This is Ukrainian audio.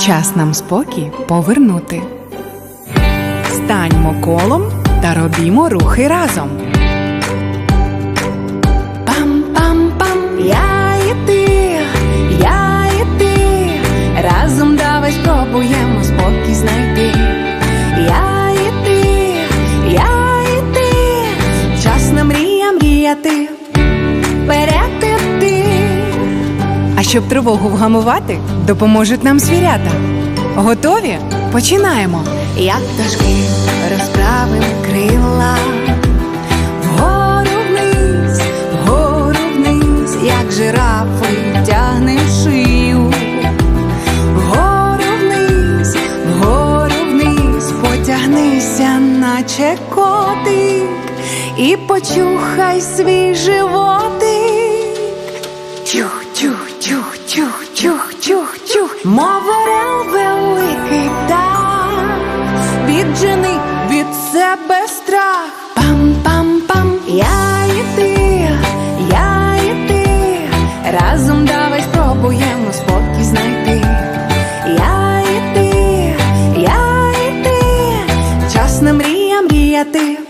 Час нам спокій повернути. Станьмо колом та робімо рухи разом. Пам-пам-пам, я і ти, я і ти. Разом давай спробуємо спокій знайти. Я і ти, я і ти. Час на мрія мріяти. Вперед іти. Щоб тривогу вгамувати, допоможуть нам звірята. Готові? Починаємо. Як пташки розправим крила, вгору вниз, вгору вниз, як жирафи тягнем шию, вгору вниз, вгору вниз, потягнися, наче котик, і почухай свій животик. Чух, Чух, чух, чух, чух, чух, чух, мов орел великий так, збіджений від себе страх. Пам-пам-пам, я і ти, я і ти, разом давай спробуємо спокій знайти. Я і ти, я і ти, час не мрія мріяти.